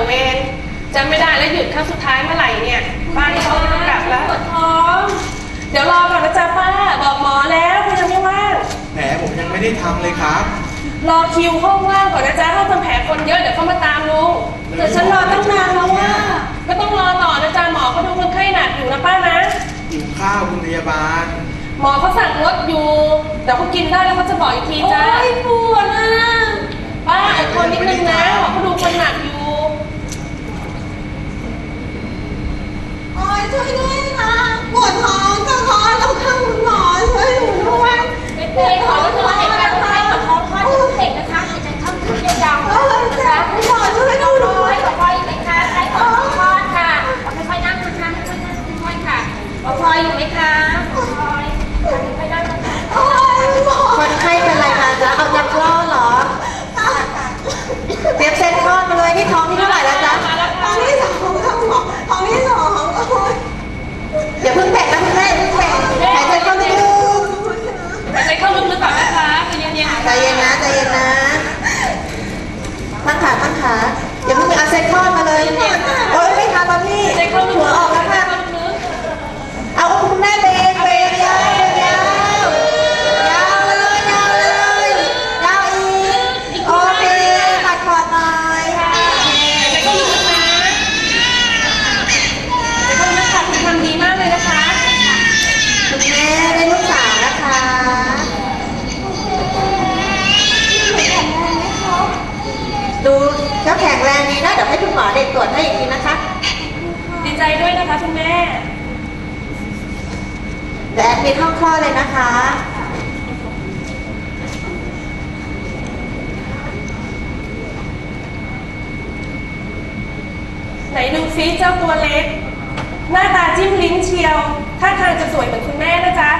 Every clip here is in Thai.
อเวนจำไม่ได้แล้วหยุดครั้งสุดท้ายเมื่อไหร่เนี่ยป้าที่เขาจะกลับแล้วปวดท้อง เดี๋ยวรอก่อนนะจ๊ะป้า บอกหมอแล้วคุณยังไม่ว่างแผลผมยังไม่ได้ทำเลยครับ รอคิวห้องว่างก่อนนะจ๊ะห้องทำแผลคนเยอะเดี๋ยวเขามาตามลุงเดี๋ยวฉันรอตั้งนานแล้วว่าก็ต้องรอต่อนะจ๊ะหมอเขาดูคนไข้หนักอยู่นะป้านะหิวข้าวคุณพยาบาล หมอเขาสั่งงดอยู่เดี๋ยวเขากินได้แล้วเขาจะบอกอีกทีจ้าโอ้ยปว นดูซิเจ้าตัวเล็ก หน้าตาจิ้มลิ้นเชียวท่าทางจะสวยเหมือนคุณแม่นะจ๊ะ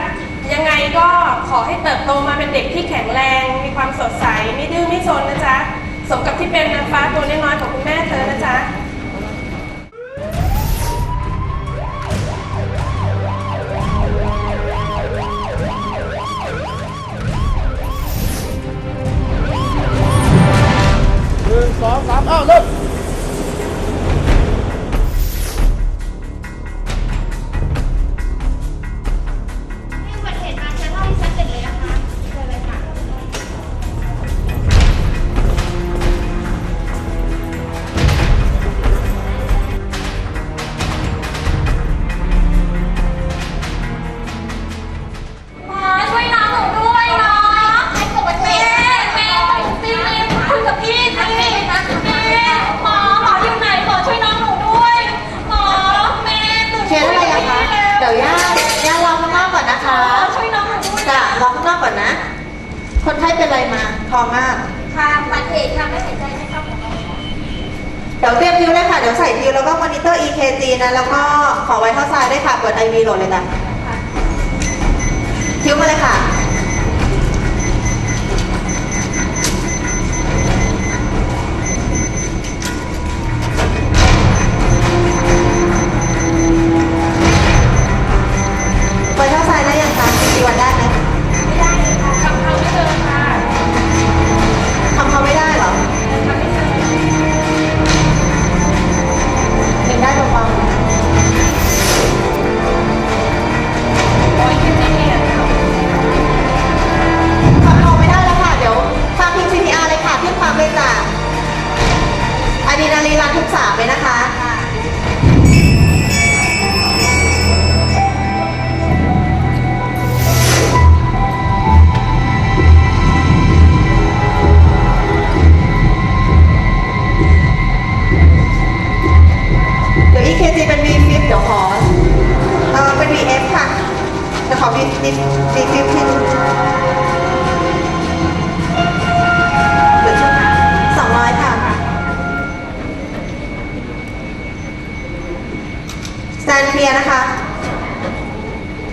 ยังไงก็ขอให้เติบโตมาเป็นเด็กที่แข็งแรง มีความสดใส ไม่ดื้อไม่ซนนะจ๊ะ สมกับที่เป็นนางฟ้าตัวน้อยๆของคุณแม่เธอนะจ๊ะ อะไรมาท้องมาก ค่ะอุบัติเหตุค่ะไม่หายใจไม่เข้าเดี๋ยวเตรียมพิวเลยค่ะ เดี๋ยวใส่พิวแล้วก็มอนิเตอร์ EKG นะ แล้วก็ขอไว้เท่าทรายด้วยค่ะ เปิด IV โหลดเลยจ้ะพิวมาเลยค่ะ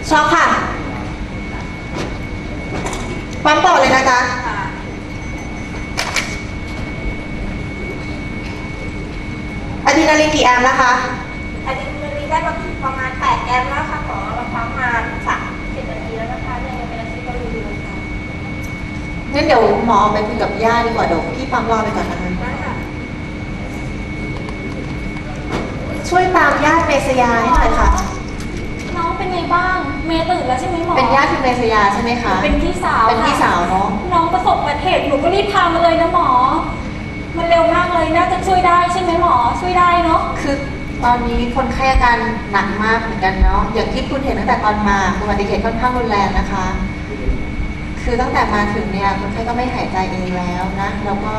ช็อกค่ะ ปั๊มต่อเลยนะจ๊ะอะดรีนาลีนกี่แอมป์นะคะ อันนี้มันมีได้ประมาณ8แกรมแล้วค่ะหมอเราปั๊มมาสามสิบนาทีแล้วนะคะเนี่ยยังเป็นอาชีพก็รู้อยู่ค่ะงั้นเดี๋ยวหมอไปคุยกับย่าดีกว่าเดี๋ยวพี่ปั๊มรอไปก่อนนะคะ ได้ค่ะช่วยตามญาติเมษยาให้หน่อยค่ะน้อง เป็นไงบ้าง เมย์ตื่นแล้วใช่ไหมหมอ เป็นญาติคุณเมษยาใช่ไหมคะ เป็นพี่สาวเป็นพี่ค่ะสาวเนาะ น้องประสบอุบัติเหตุหนูก็รีบพามาเลยนะหมอ มันเร็วมากเลยน่าจะช่วยได้ใช่ไหมหมอ ช่วยได้เนาะ คือตอนนี้คนไข้อาการหนักมากเหมือนกันเนาะ อย่างที่คุณเห็นตั้งแต่ตอนมาอุบัติเหตุค่อนข้างรุนแรงนะคะ คือตั้งแต่มาถึงเนี่ยคนไข้ก็ไม่หายใจเองแล้วนะ แล้วก็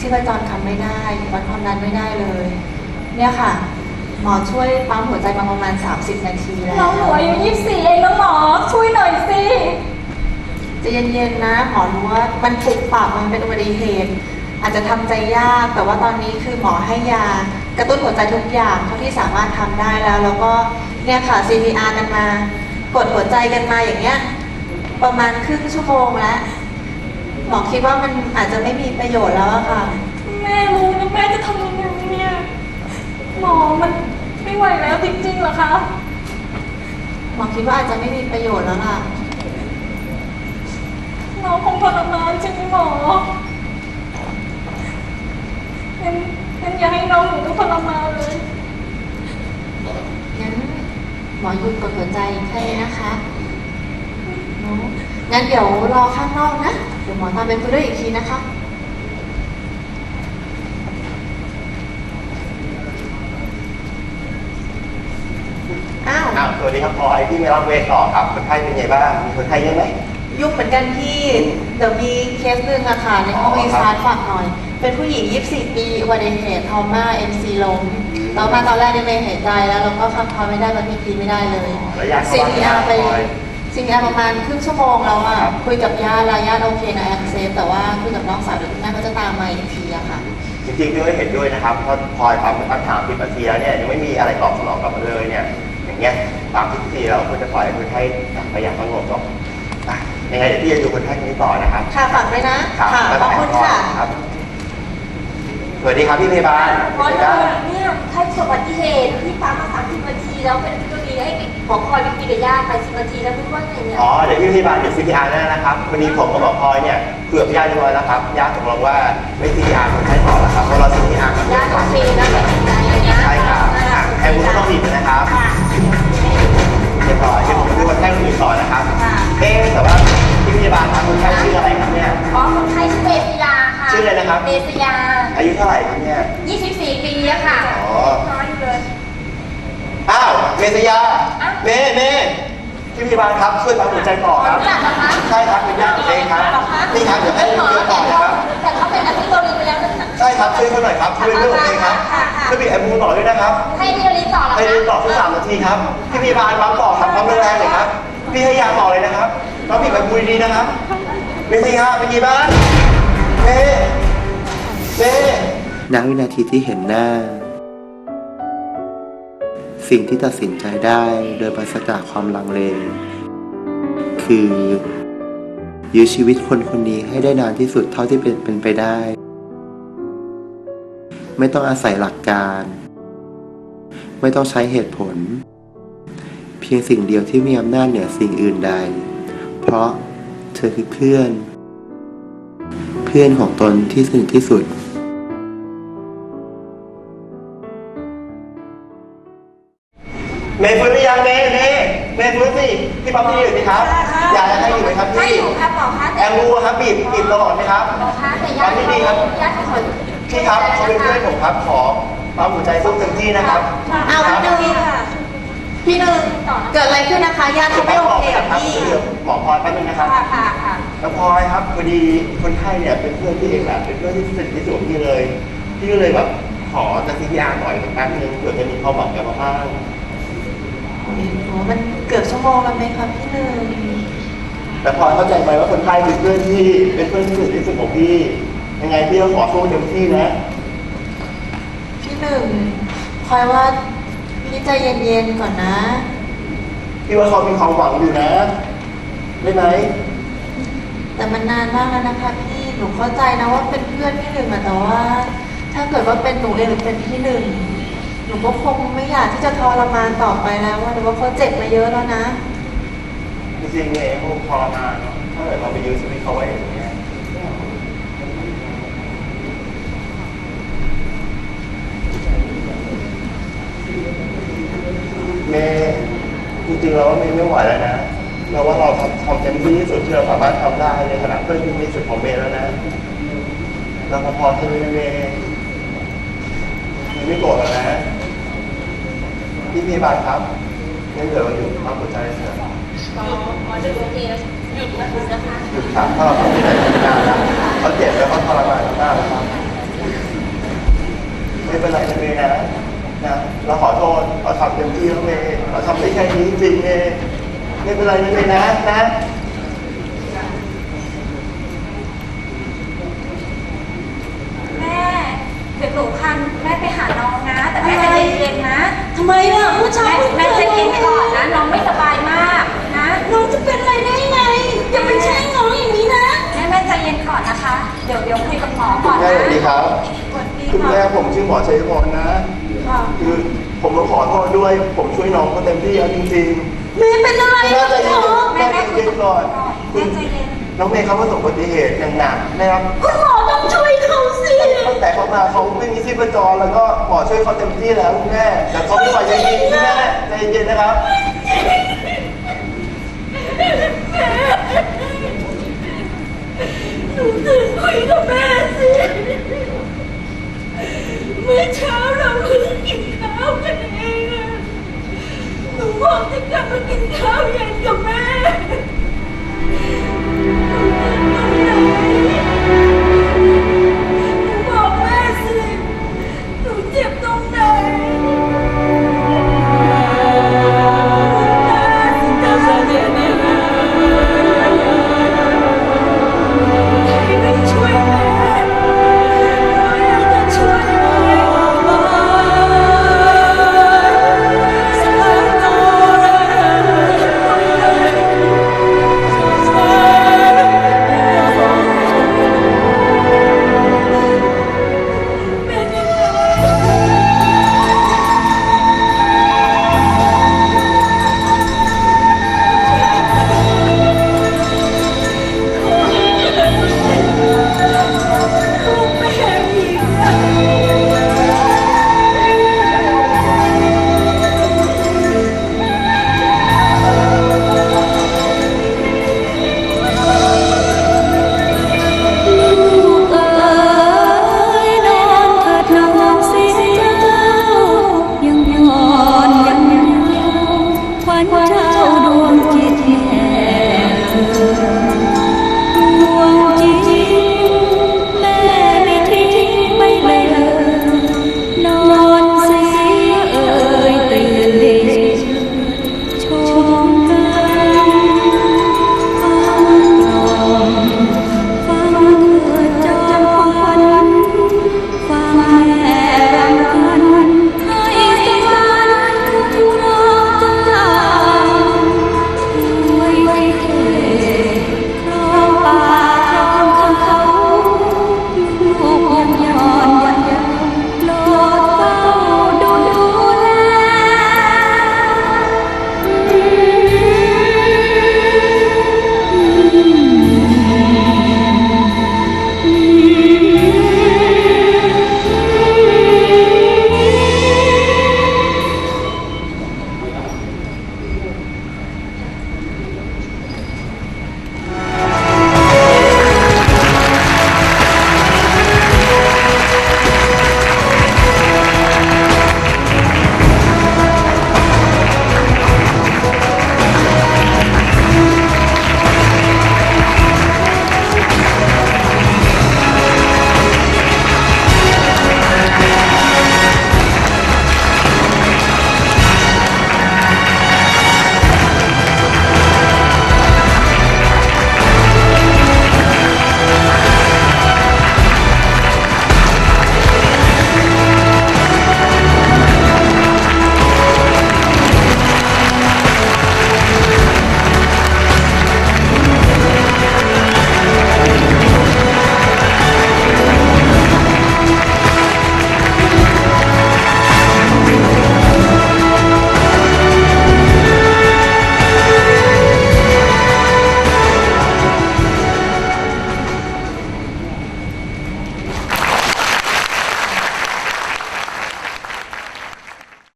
ชีพจรทำไม่ได้วัดความดันไม่ได้เลย เนี่ยค่ะ หมอช่วยปั๊มหัวใจมาประมาณ 30 นาทีแล้วน้องหนูอายุ24 เองนะหมอ ช่วยหน่อยสิ ใจะเย็นๆนะหมอรู้ว่ามันปลุกปรับมันเป็นอุบัติเหตุ อาจจะทำใจยาก แต่ว่าตอนนี้คือหมอให้ยากระตุ้นหัวใจทุกอย่างเท่าที่สามารถทำได้แล้ว แล้วก็เนี่ยค่ะ CPR กันมา กดหัวใจกันมาอย่างเงี้ยประมาณครึ่งชั่วโมงแล้วหมอคิดว่ามันอาจจะไม่มีประโยชน์แล้วอะค่ะ แม่รู้นะแม่จะทำยังไงเนี่ย หมอมัน ไม่ไหวแล้วจริงๆเหรอคะหมอคิดว่าอาจจะไม่มีประโยชน์แล้วล่ะน้องคงทรมานใช่ไหมหมองั้นงั้นอย่าให้น้องหนูต้องทรมานเลย งั้นหมอหยุดกดหัวใจแค่นี้นะคะเนอะงั้นเดี๋ยวรอข้างนอกนะ เดี๋ยวหมอตามไปคุยด้วยอีกทีนะคะ อ้าวอ้าวสวัสดีครับพลอยพี่ไม่รับเวรต่อครับคนไข้เป็นไงบ้างมีคนไข้เยอะไหมยุ่งเหมือนกันพี่เดี๋ยวมีเคสหนึ่งอะค่ะในห้องอ๋อวีครับซาร์ฝากหน่อย เป็นผู้หญิง 24 ปีอุบัติเหตุทอมมาเอ็มซีลงต่อมาตอนแรกเนี่ยไม่หายใจแล้วแล้วก็คำพอไม่ได้มันพีพีไม่ได้เลยระยะ CPR ไปพลอย CPR ประมาณครึ่งชั่วโมงแล้วอะครับคุยกับญาติแล้วญาติโอเคนะแอคเซปแต่ว่าคุยกับน้องสาวเดี๋ยวคุณแม่เขาจะตามมาอีกทีอะค่ะจริงๆพี่ก็เห็นด้วยนะครับเพราะพลอยครับตั้งถามสิบนาทีแล้วเนี่ยยังไม่มีอะไรตอบสนองกลับมาเลยเนี่ย อย่างเงี้ยตามทุกทีเราควรจะปล่อยให้คนไข้กลับไปอย่างสงบก่อนอะยังไงเดี๋ยวพี่จะดูคนไข้คนนี้ต่อนะครับ ค่ะฝากด้วยนะ ครับค่ะบ๊ายขอบบายคุณพลอยค่ะครับสวัสดีครับพี่พยาบาลพอเป็นเถไงบ้างอะเนี่ยใครประสบอุบัติเหตุที่ปั๊มมาสามสิบนาทีแล้วเป็นกรณีให้หมอคอยไปกินกับญาติไปสิบนาทีแล้วพูดว่าไงเนี่ย อ๋อ เดี๋ยวพี่พยาบาลเดี๋ยว CPR แน่นะครับวันนี้ผมกับหมอพลอยเนี่ยเกือบญาติเรียบร้อยแล้วครับญาติตกลงว่าไม่ CPR คนไข้ต่อแล้วครับเพราะเรา CPR ครับช่วยเรื่องผมเองครับช่บีแอมบูต่อด้วยนะครับให้เดียรีต่อเหรอให้คะเดิต่อสักสามนาทีครับพี่พยาบาลปั๊มต่อครับปั๊มแรงเลยครับพี่ให้ยาต่อเลยนะครับแล้วบีบแอมบูดีนะครับเมษยาเป็นไงบ้างเมเมณวินาทีที่เห็นหน้า สิ่งที่ตัดสินใจได้โดยปราศจากความลังเล คือยื้อชีวิตคนคนนี้ให้ได้นานที่สุดเท่าที่เป็นเป็นไปได้ ไม่ต้องอาศัยหลักการ ไม่ต้องใช้เหตุผล เพียงสิ่งเดียวที่มีอำนาจเหนือสิ่งอื่นใด เพราะเธอคือเพื่อน เพื่อนของตนที่สนิทที่สุดเมย์ฟื้นหรือยังเมย์เมย์เมย์ฟื้นสิพี่ปั๊มที่อยู่สิครับยาจะให้อยู่ไหมครับให้พี่อยู่ครับหมอคะแอมบูครับบีบบีบตลอดไหมครับหมอคะแต่ญาติเขาญาติเขาขอ พี่ครับเขาเป็นเพื่อนผมครับขอปั๊มหัวใจสู้เต็มที่นะครับเอาครัพี่หนึ่งพี่หนึ่งเกิดอะไรขึ้นนะคะญาติเขาไม่โอเคกับครับพี่เดี๋ยวหมอพลอยแป๊บนึงนะครับค่ะค่ะค่ะแล้วพลอยครับพอดีคนไข้เนี่ยเป็นเพื่อนพี่เองแหละเป็นเพื่อนที่สนิทที่สุดของพี่เลยพี่ก็เลยแบบขอจะซีพีอาร์หน่อยแป๊บนึงเผื่อจะมีความหวังกับมาบ้างโอ้โหมันเกือบชั่วโมงแล้วไหมคะพี่หนึ่งแต่พลอยเข้าใจไหมว่าคนไข้คือเพื่อนที่เป็นเพื่อนที่สนิทที่สุดของพี่ ยังไงพี่ก็ขอสู้เต็มที่นะ พี่หนึ่งคอยว่าพี่ใจเย็นๆก่อนนะ พี่ว่าเขามีความหวังอยู่นะได้ไหมแต่มันนานมากแล้วนะคะพี่หนูเข้าใจนะว่าเป็นเพื่อนพี่หนึ่งอะแต่ว่า ถ้าเกิดว่าเป็นหนูเองหรือเป็นพี่หนึ่งหนูก็คงไม่อยากที่จะทรมานต่อไปแล้วว่าหนูว่าเขาเจ็บมาเยอะแล้วนะจริงๆเนี่ยเขาทรมานเนอะถ้าเกิดเราไปยื้อชีวิตเขาไว้อย่างเงี้ย ริงๆเราว่าเมย์ไม่ไหวแล้วนะเราว่าเราทำทำเต็มที่ที่สุดที่เราสามารถทำได้ในขณะเพื่อนที่มีสุดของเมย์แล้วนะเราพอๆที่นี่นะเมย์เมย์ไม่โกรธแล้วนะพี่พีบาลครับยังเหลืออยู่ความกดใจเสียหมอหมอจะโอเคแล้วหยุดนะคุณนะคะหยุดครับถ้าเราทำไม่ได้ทำงานแล้วเขาเจ็บแล้วเขาทรมานมากแล้วครับไม่เป็นไรนะเมย์นะนะ เราขอโทษเราทำเต็มที่แล้วเมย์เราทำได้แค่นี้จริงๆเมย์ไม่เป็นไรนะเมย์นะนะแม่เดี๋ยวหนูคันแม่ไปหาน้องนะ แต่แม่ใจเย็นๆนะทำไมล่ะผู้ชายแม่แม่ใจเย็นก่อนนะ น้องไม่สบายมากนะน้องจะเป็นอะไรได้ไงอย่าไปแช่งน้องอย่างนี้นะแม่แม่ใจเย็นก่อนนะคะ เดี๋ยวเดี๋ยวคุยกับหมอก่อนแม่นะสวัสดีครับ สวัสดีคุณค่ะ แม่ผมชื่อหมอชัยพลนะ คือผมต้องขอโทษด้วย ผมช่วยน้องเขาเต็มที่แล้วจริงเมย์เป็นอะไรๆแม่ใจเย็นแม่แม่แม่ใจเย็นก่อนแม่ใจเย็นน้องเมย์เขาประสบอุบัติเหตุอย่างหนักนะครับ คุณหมอต้องช่วยเขาสิตั้งแต่เขามาเขาไม่มีชีพจรแล้วก็หมอช่วยเขาเต็มที่แล้วคุณแม่แต่เขาไม่ไหวจริงๆคุณแม่ใจเย็นนะครับ หนูตื่นคุยกับแม่สิ เมื่อเช้าเราเพิ่ง